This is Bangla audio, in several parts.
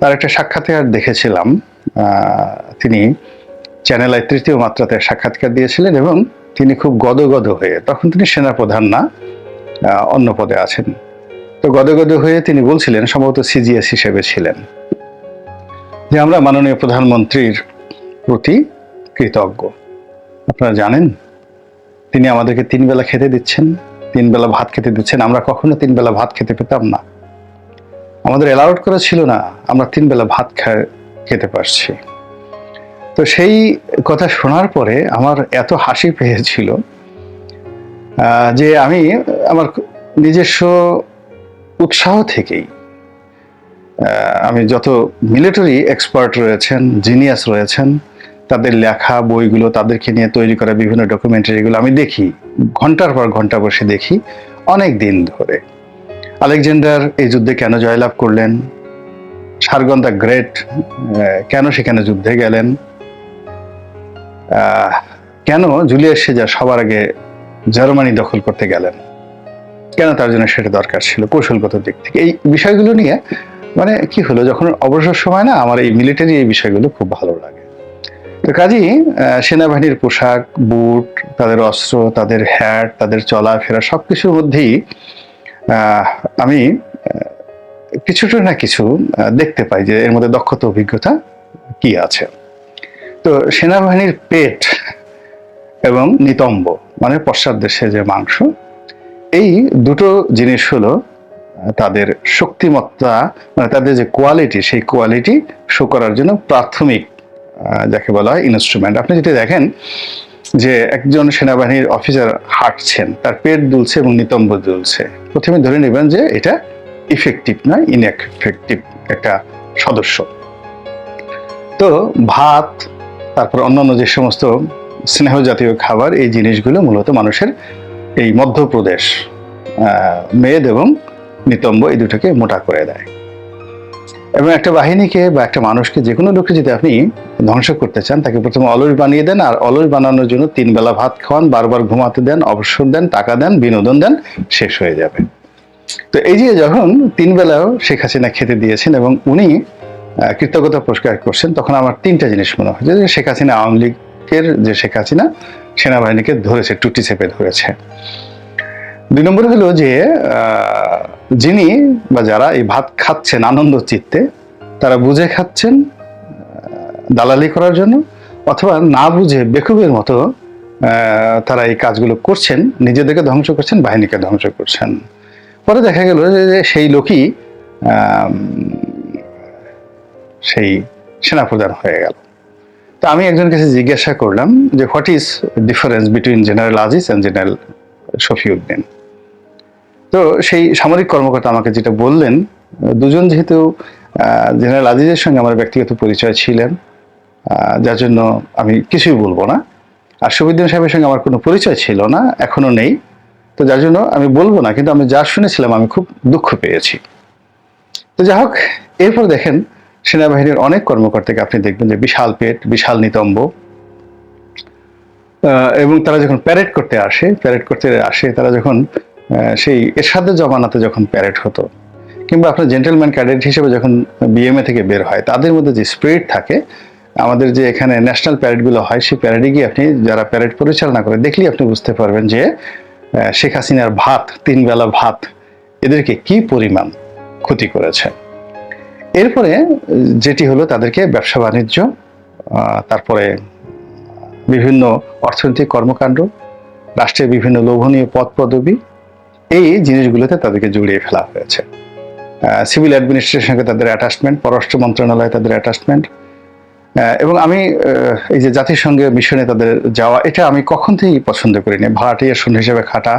তার একটা সাক্ষাৎকার দেখেছিলাম তিনি চ্যানেল আই তৃতীয় মাত্রাতে সাক্ষাৎকার দিয়েছিলেন এবং তিনি খুব গদগদ হয়ে, তখন তিনি সেনাপ্রধান না অন্য পদে আছেন। তো গদগদ হয়ে তিনি বলছিলেন, সম্ভবত সিজিএস হিসেবে ছিলেন, যে আমরা মাননীয় প্রধানমন্ত্রীর প্রতি কৃতজ্ঞ। আপনারা জানেন, তিনি আমাদেরকে তিন বেলা খেতে দিচ্ছেন তিন বেলা ভাত খেতে দিচ্ছেন, আমরা কখনো তিন বেলা ভাত খেতে পেতাম না। আমাদের অ্যালাউড করা ছিল না, আমরা তিন বেলা ভাত খা- খেতে পারছি। তো সেই কথা শোনার পরে আমার এত হাসি পেয়েছিল যে আমি আমার নিজস্ব উৎসাহ থেকেই আমি যত মিলিটারি এক্সপার্ট রয়েছেন জিনিয়াস রয়েছেন, তাদের লেখা, বইগুলো তাদেরকে নিয়ে তৈরি করা বিভিন্ন ডকুমেন্টারিগুলো আমি দেখি, ঘণ্টার পর ঘণ্টা বসে দেখি, অনেক দিন ধরে। আলেকজান্ডার এই যুদ্ধে কেন জয়লাভ করলেন? সারগন দ্য গ্রেট কেন সেখানে যুদ্ধে গেলেন? কেন জুলিয়াস সেজার সবার আগে জার্মানি দখল করতে গেলেন? কেন তার জন্য সেটা দরকার ছিল কৌশলগত দিক থেকে? এই বিষয়গুলো নিয়ে মানে কি হলো, যখন অবসর সময় না, আমার এই মিলিটারি এই বিষয়গুলো খুব ভালো লাগে। তো কাজেই সেনাবাহিনীর পোশাক, বুট, তাদের অস্ত্র, তাদের হ্যাট তাদের চলাফেরা সব কিছুর মধ্যেই আমি কিছুটা না কিছু দেখতে পাই যে এর মধ্যে দক্ষতা, অভিজ্ঞতা কি আছে। তো সেনাবাহিনীর পেট এবং নিতম্ব মানে পশ্চাৎ দেশে যে মাংস, এই দুটো জিনিস হলো তাদের শক্তিমত্তা মানে তাদের যে কোয়ালিটি সেই কোয়ালিটি শো করার জন্য প্রাথমিক যাকে বলা হয় ইনস্ট্রুমেন্ট আপনি যদি দেখেন যে একজন সেনাবাহিনীর অফিসার হাঁটছেন, তার পেট দুলছে এবং নিতম্ব দুলছে। প্রথমে ধরে নেবেন যে এটা ইফেক্টিভ নয় ইনএফেক্টিভ একটা সদস্য। তো ভাত, তারপর অন্যান্য যে সমস্ত স্নেহ জাতীয় খাবার, এই জিনিসগুলো মূলত মানুষের এই মধ্যপ্রদেশ মেদ এবং নিতম্ব এই দুটোকে মোটা করে দেয়। এবং একটা বাহিনীকে বা একটা মানুষকে যে কোনো লোককে যদি আপনি ধ্বংস করতে চান, তাকে প্রথমে অলস বানিয়ে দেন আর অলস বানানোর জন্য তিন বেলা ভাত খাওয়ান, বারবার ঘুমাতে দেন, অবসর দেন, টাকা দেন, বিনোদন দেন, শেষ হয়ে যাবে। তো এই যে যখন তিন বেলাও শেখ হাসিনা খেতে দিয়েছেন এবং উনি কৃতজ্ঞতা পুরস্কার করছেন, তখন আমার তিনটা জিনিস মনে হয়। যে শেখ হাসিনা আওয়ামী লীগের যে শেখ হাসিনা, সেনাবাহিনীকে ধরেছে, টুটি চেপে ধরেছে। দুই নম্বর হলো যে যিনি বা যারা এই ভাত খাচ্ছেন আনন্দ চিত্তে, তারা বুঝে খাচ্ছেন দালালি করার জন্য, অথবা না বুঝে বেকুবের মতো তারা এই কাজগুলো করছেন, নিজেদেরকে ধ্বংস করছেন, বাহিনীকে ধ্বংস করছেন। পরে দেখা গেল যে সেই লোকই সেই সেনাপ্রধান হয়ে গেল। তো আমি একজন কাছে জিজ্ঞাসা করলাম যে what is difference between general Aziz and general Shafiuddin তো সেই সামরিক কর্মকর্তা আমাকে যেটা বললেন, দুজন যেহেতু জেনারেল আজিজের সঙ্গে আমার ব্যক্তিগত পরিচয় ছিলেন যার জন্য আমি কিছুই বলব না। আর শফিউদ্দিন সাহেবের সঙ্গে আমার কোনো পরিচয় ছিল না, এখনও নেই। তো যার জন্য আমি বলব না, কিন্তু আমি যা শুনেছিলাম আমি খুব দুঃখ পেয়েছি। তো যাই হোক, এরপর দেখেন সেনাবাহিনীর অনেক কর্মকর্তাকে আপনি দেখবেন যে বিশাল পেট, বিশাল নিতম্ব। এবং তারা যখন প্যারেড করতে আসে প্যারেড করতে আসে, তারা যখন সেই এরশাদের জমানাতে যখন প্যারেড হতো, কিংবা আপনার জেন্টেলম্যান ক্যাডেট হিসেবে যখন বিএমএ থেকে বের হয়, তাদের মধ্যে যে স্পিরিট থাকে, আমাদের যে এখানে ন্যাশনাল প্যারেডগুলো হয়, সেই প্যারেডে গিয়ে আপনি যারা প্যারেড পরিচালনা করে, দেখলেই আপনি বুঝতে পারবেন যে শেখ হাসিনার ভাত, তিন বেলা ভাত, এদেরকে কি পরিমাণ ক্ষতি করেছে। এরপরে যেটি হলো তাদেরকে ব্যবসা বাণিজ্য তারপরে বিভিন্ন অর্থনৈতিক কর্মকাণ্ড, রাষ্ট্রের বিভিন্ন লোভনীয় পদ পদবি এই জিনিসগুলোতে তাদেরকে জড়িয়ে ফেলা হয়েছে। সিভিল অ্যাডমিনিস্ট্রেশনের সঙ্গে তাদের অ্যাটাচমেন্ট পররাষ্ট্র মন্ত্রণালয়ে তাদের অ্যাটাচমেন্ট এবং আমি এই যে জাতিসংঘের মিশনে তাদের যাওয়া, এটা আমি কখন থেকেই পছন্দ করিনি। ভাড়াটিয়া শূন্য হিসেবে খাটা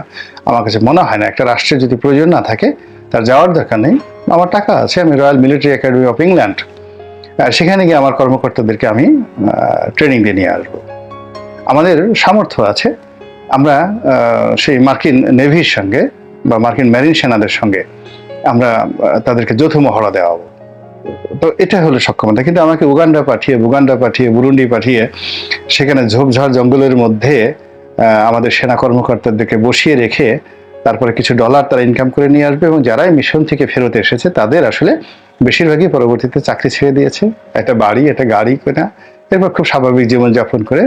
আমার কাছে মনে হয় না। একটা রাষ্ট্রের যদি প্রয়োজন না থাকে, তার যাওয়ার দরকার নেই। আমার টাকা আছে, আমি royal military academy of England সেখানে গিয়ে আমার কর্মকর্তাদেরকে আমি ট্রেনিং দিয়ে নিয়ে আসব। আমাদের সামর্থ্য আছে। আমরা সেই মার্কিন নেভির সঙ্গে বা মার্কিন মেরিন সেনাদের সঙ্গে আমরা তাদেরকে যৌথ মহড়া দেওয়া হব। তো এটা হলো সক্ষমতা। কিন্তু আমাকে উগান্ডা পাঠিয়ে, বুগান্ডা পাঠিয়ে, বুরুন্ডি পাঠিয়ে, সেখানে ঝোপঝাড় জঙ্গলের মধ্যে আমাদের সেনা কর্মকর্তাদেরকে বসিয়ে রেখে তারপরে কিছু ডলার তারা ইনকাম করে নিয়ে আসবে এবং যারাই মিশন থেকে ফেরত এসেছে, তাদের আসলে বেশিরভাগই পরবর্তীতে চাকরি ছেড়ে দিয়েছে। একটা বাড়ি, একটা গাড়ি কেনা, এরপর খুব স্বাভাবিক জীবনযাপন করে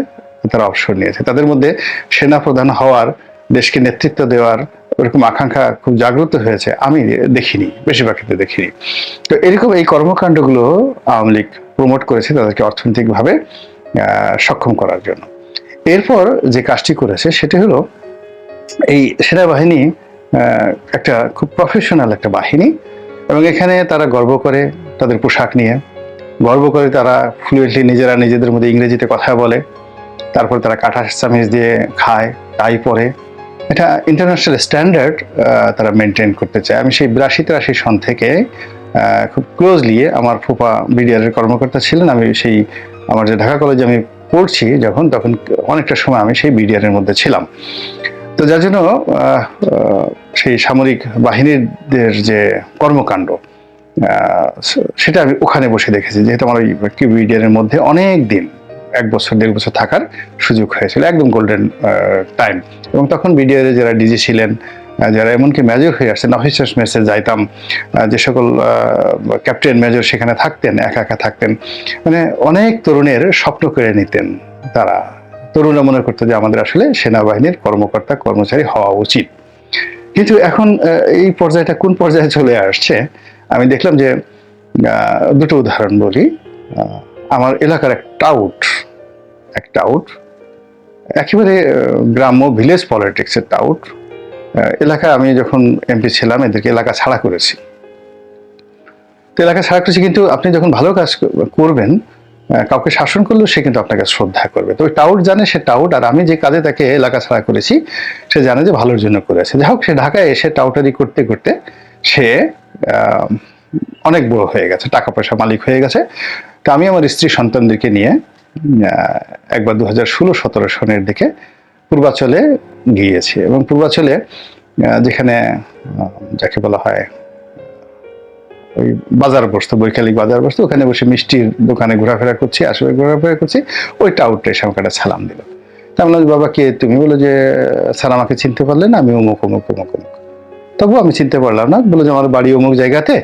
তারা অবসর নিয়েছে। তাদের মধ্যে সেনা প্রধান হওয়ার দেশকে নেতৃত্ব দেওয়ার ওরকম আকাঙ্ক্ষা খুব জাগ্রত হয়েছে। আমি দেখিনি, বেশিরভাগ ক্ষেত্রে দেখিনি। তো এরকম এই কর্মকাণ্ডগুলো আওয়ামী লীগ প্রমোট করেছে তাদেরকে অর্থনৈতিকভাবে সক্ষম করার জন্য। এরপর যে কাজটি করেছে সেটি হলো এই সেনাবাহিনী একটা খুব প্রফেশনাল একটা বাহিনী এবং এখানে তারা গর্ব করে তাদের পোশাক নিয়ে। গর্ব করে তারা ফ্লুয়েন্টলি নিজেরা নিজেদের মধ্যে ইংরেজিতে কথা বলে। তারপর তারা কাঁটা চামিচ দিয়ে খায়, তাই পরে। এটা ইন্টারন্যাশনাল স্ট্যান্ডার্ড তারা মেনটেন করতে চায়। আমি সেই বিরাশি তিরাশি সন থেকে খুব ক্লোজলি আমার ফুপা বিডিআরের কর্মকর্তা ছিলেন। আমি সেই, আমার যে ঢাকা কলেজে আমি পড়ছি যখন, তখন অনেকটা সময় আমি সেই বিডিআরের মধ্যে ছিলাম। তো যার জন্য সেই সামরিক বাহিনীদের যে কর্মকাণ্ড সেটা আমি ওখানে বসে দেখেছি। যেহেতু আমার ওই কিউবিডিয়ানের মধ্যে অনেক দিন এক বছর, দেড় বছর থাকার সুযোগ হয়েছিল, একদম গোল্ডেন টাইম এবং তখন বিডিআরে যারা ডিজি ছিলেন যারা এমনকি মেজর হয়ে আসছেন অফিসার্স মেসে যাইতাম যে সকল ক্যাপ্টেন মেজর সেখানে থাকতেন, একা একা থাকতেন মানে অনেক তরুণের স্বপ্ন করে নিতেন তারা। তরুণরা মনে করতো যে আমাদের আসলে সেনাবাহিনীর কর্মকর্তা, কর্মচারী হওয়া উচিত। কিন্তু এখন এই পর্যায়টা কোন পর্যায়ে চলে আসছে, আমি দেখলাম যে দুটো উদাহরণ বলি। আমার এলাকার এক টাউট এক টাউট একেবারে গ্রাম্য ভিলেজ পলিটিক্সের টাউট আহ, এলাকায় আমি যখন এমপি ছিলাম এদেরকে এলাকা ছাড়া করেছি। তো এলাকা ছাড়া করেছি কিন্তু আপনি যখন ভালো কাজ করবেন কাউকে শাসন করলেও সে কিন্তু আপনাকে শ্রদ্ধা করবে। তো ওই টাউট জানে সে টাউট আর আমি যে কাজে তাকে এলাকা ছাড়া করেছি সে জানে যে ভালোর জন্য করেছে যাই হোক সে ঢাকায় এসে টাউটারি করতে করতে সে অনেক বড় হয়ে গেছে টাকা পয়সা মালিক হয়ে গেছে। তো আমি আমার স্ত্রী সন্তানদেরকে নিয়ে একবার দু হাজার ষোলো সতেরো সনের দিকে পূর্বাচলে গিয়েছি এবং পূর্বাচলে যেখানে যাকে বলা হয় ওই বাজার বসতো বৈকালিক বাজার বসতো ওখানে বসে মিষ্টির দোকানে ঘোরাফেরা করছি আসলে ঘোরাফেরা করছি ওই টাউটটা এসে আমাকে একটা সালাম দিল। তা বললাম, বাবা কে তুমি বলো যে স্যার আমাকে চিনতে পারলে না আমি অমুক অমুক অমুক অমুক। তবুও আমি চিনতে পারলাম না বলে যে আমার বাড়ি অমুক জায়গাতে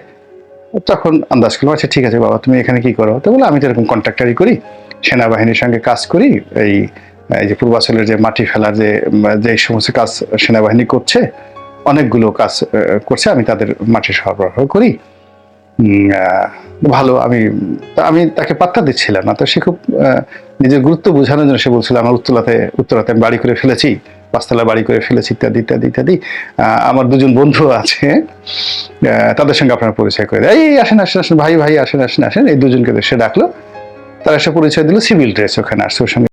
তখন আন্দাজ করলাম আচ্ছা ঠিক আছে বাবা, তুমি এখানে কি করো? তো বলে আমি তো এরকম কন্ট্রাক্টারি করি, সেনাবাহিনীর সঙ্গে কাজ করি, এই এই যে পূর্বাচলের যে মাটি ফেলার যে যে সমস্ত কাজ সেনাবাহিনী করছে, অনেকগুলো কাজ করছে, আমি তাদের মাটি সরবরাহ করি। ভালো, আমি আমি তাকে পাত্তা দিচ্ছিলাম না। তো সে খুব নিজের গুরুত্ব বোঝানোর জন্য সে বলছিল, আমার উত্তরাতে উত্তরাতে বাড়ি করে ফেলেছি পাঁচতলা বাড়ি করে ফেলেছি ইত্যাদি ইত্যাদি ইত্যাদি। আমার দুজন বন্ধু আছে। তাদের সঙ্গে আপনারা পরিচয় করে দেয় এই আসেন আসেন আসেন, ভাই ভাই, আসেন আসেন আসেন। এই দুজনকে সে ডাকলো। তারা এসে পরিচয় দিল। সিভিল ড্রেস ওখানে আসছে ওর সঙ্গে